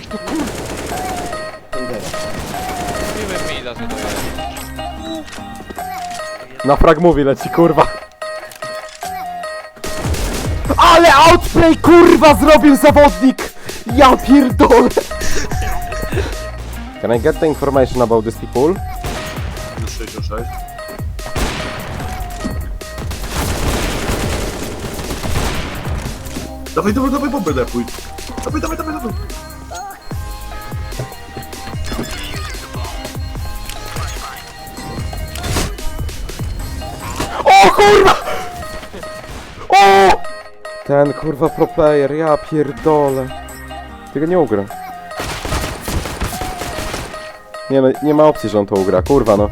ich tu kur... Mi co to jest. Na fragmowie leci, kurwa. Ale outplay, kurwa, zrobił zawodnik! Ja pierdolę! Can I get the information about these people? Plus 66. Dawaj, dawaj, dawaj bombę depuj. Dawaj, dawaj, dawaj, dawaj. Kurwa! O! Ten kurwa pro player, ja pierdolę. Tego nie ugra. Nie no, nie ma opcji, że on to ugra, kurwa no.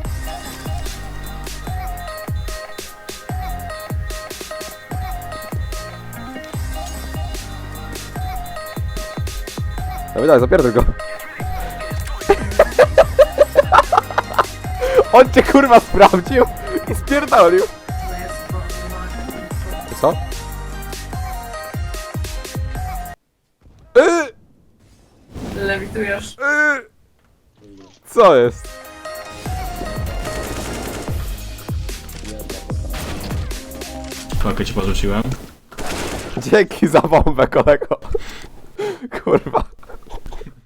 No daj, zapierdol go. On cię kurwa sprawdził i spierdolił. Co? Yy, Lewitujesz. yy. Co jest? Pakę ci porzuciłem. Dzięki za bombę, kolego. Kurwa.